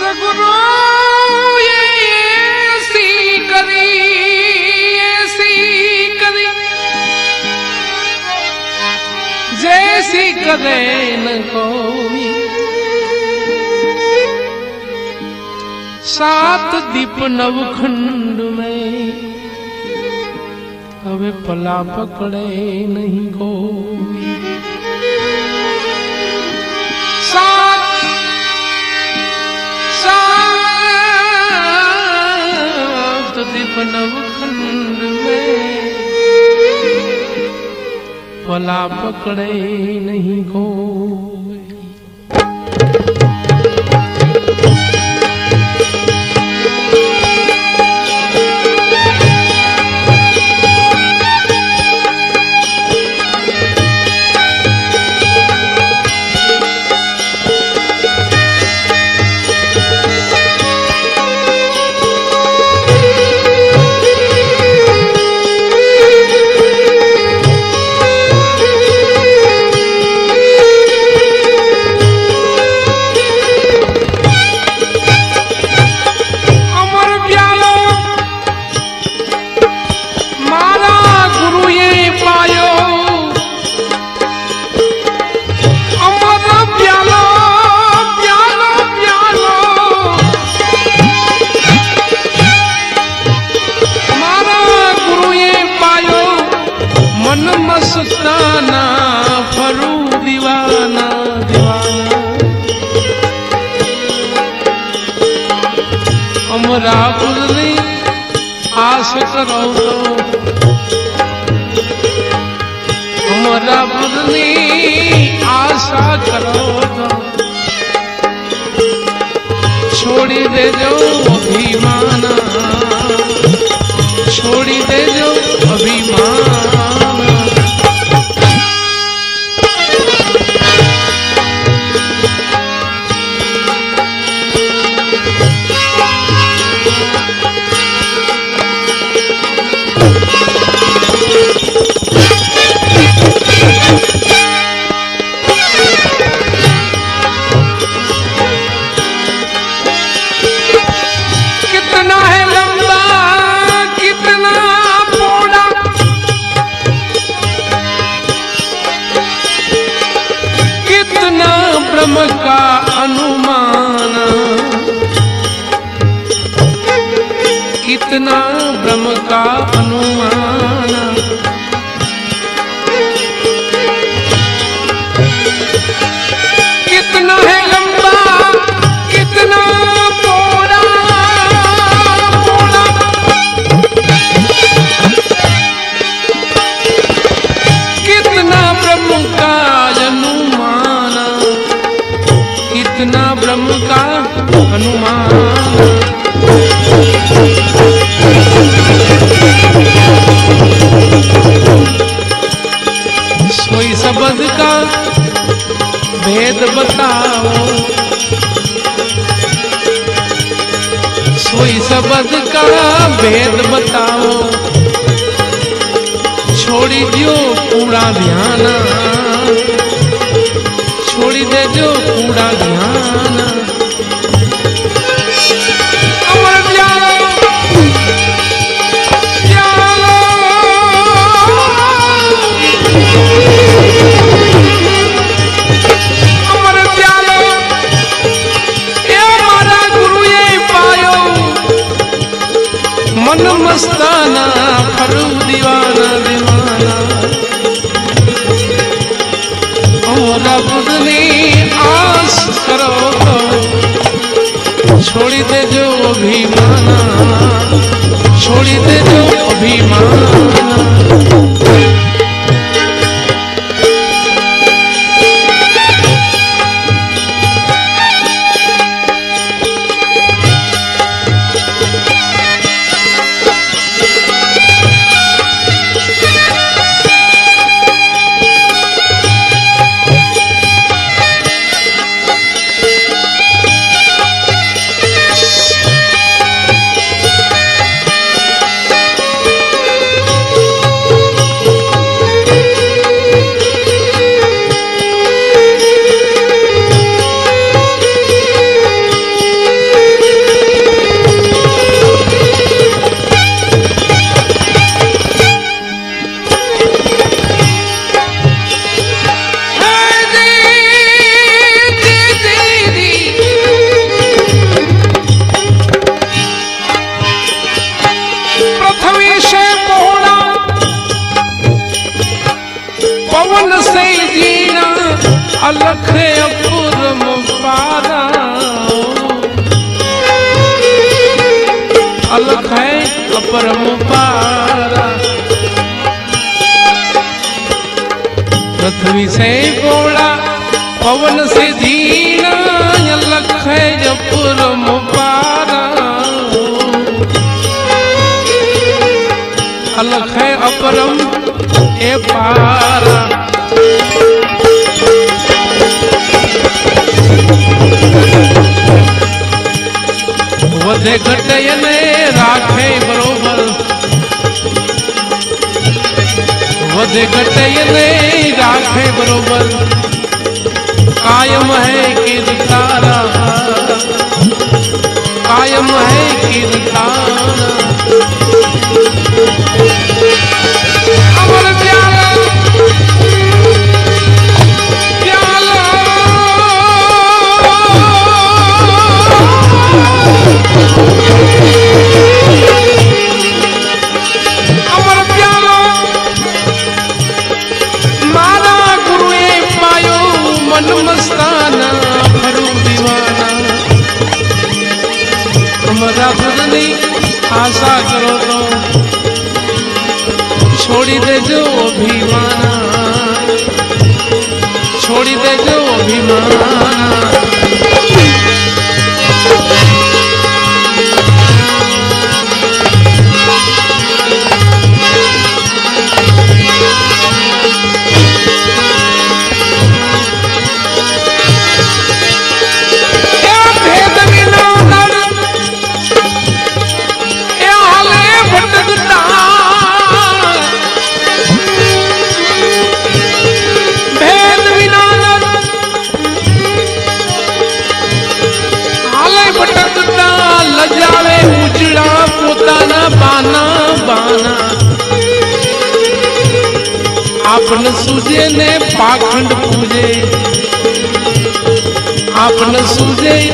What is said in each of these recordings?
સદગુરુ જયસી કરે ન કોઈ સાત દીપ નવખંડ મેં હવે પલા પકડે નહીં કોઈ દીપ નવખંડ में। પલા પકડે નહીં કોઈ મન મસ્તાના ફરું દિવાના દિવાના અમરા પુરની આશ કરો અમરા પુરની આશા કરો છોડી દેજો અભિમાન છોડી દેજો અભિમાન कितना ब्रह्म का अनुमान कितना है लंबा कितना पौड़ा पौड़ा कितना ब्रह्म का अनुमान कितना ब्रह्म का अनुमान सोई शब्द का भेद बताओ। सोई शब्द का भेद बताओ। छोड़ी दियो पूरा ध्यान। छोड़ी दे जो पूरा ध्यान। મન મસ્તાના ફરું દીવાના દીવાના અમારા બુદ્ધની આસ કરો તો છોડી દેજો અભિમાના છોડી દેજો અભિમાના અલખ ગોળા, પવન સે ધીણા અલખ હૈ અપુરમ પારા અલખ હૈ અપરમ એ પારા. વધે ઘટયને રાખે બરોબર. વધે ઘટે અને રાખે બરોબર. કાયમ હૈ કીર્તારા કાયમ હૈ કીર્તારા અમર છોડી દેજો અભિમાના છોડી દેજો અભિમાના આપને સુજે ને પાખંડ પૂજે. આપન સૂજે.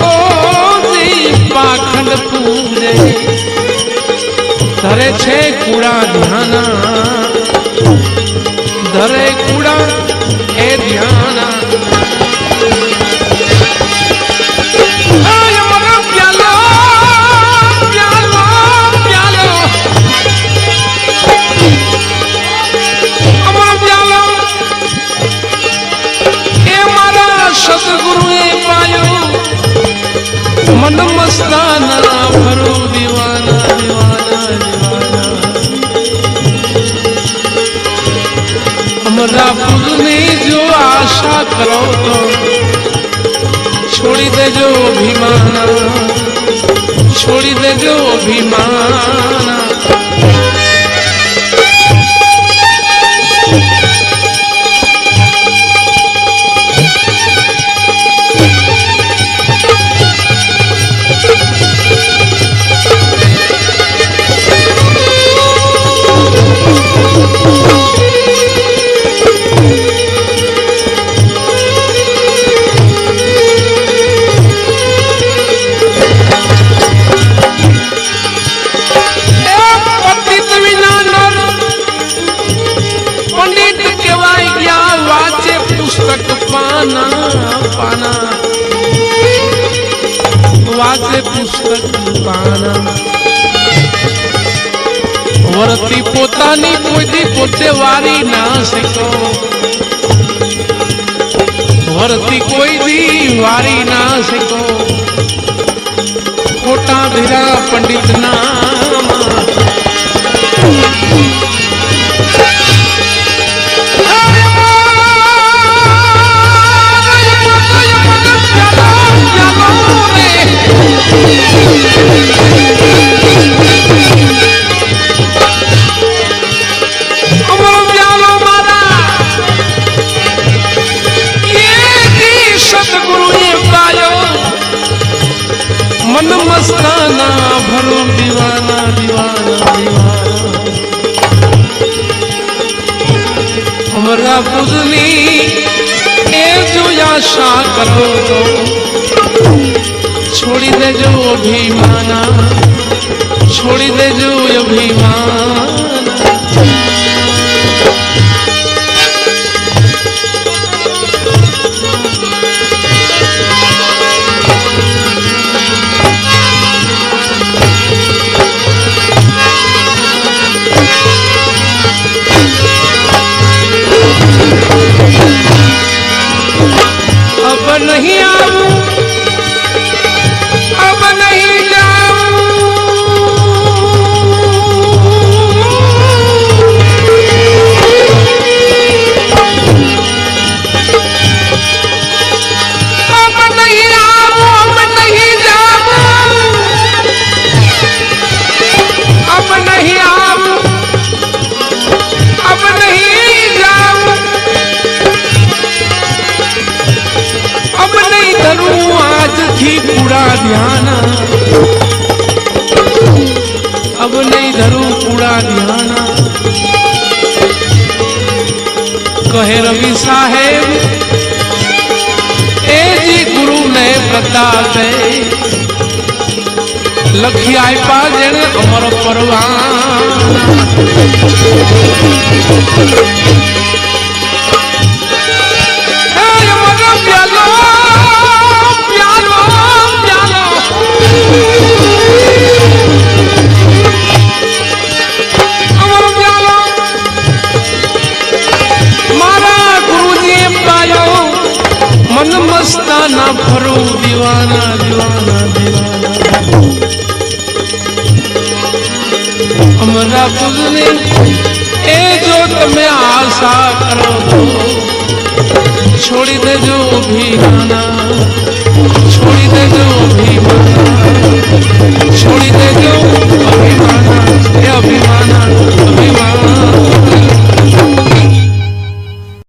ઓ પાખંડ પૂજે. ધરે છે કુડા ધ્યાના. ધરે કુડા એ ધ્યાના. અમારા પુરની જો આશા કરો તો છોડી દેજો અભિમાના છોડી દેજો અભિમાના એ પાના વરતી પોતાની કોઈ પોતે વારી ના શીખો. વરતી કોઈ દી વારી ના શીખો. ખોટા ધીરા પંડિત ના મન મસ્તાના ભરો દીવાના દીવાના દીવાના અમારા પૂજની એ જો આશા કરો તો છોડી દેજો અભિમાના છોડી દેજો અભિમાન તનુ આજથી પૂરા ધ્યાન. અબ નહીં ધરું પૂરા ધ્યાન. કહે રવિ સાહેબ, એ જી ગુરુ ને પ્રતાપે લખી આપ્યા જેણે અમર પરવા. সাক্রত ছড়িতে যো ভিমানা ছড়িতে যো ভিমানা ছড়িতে যো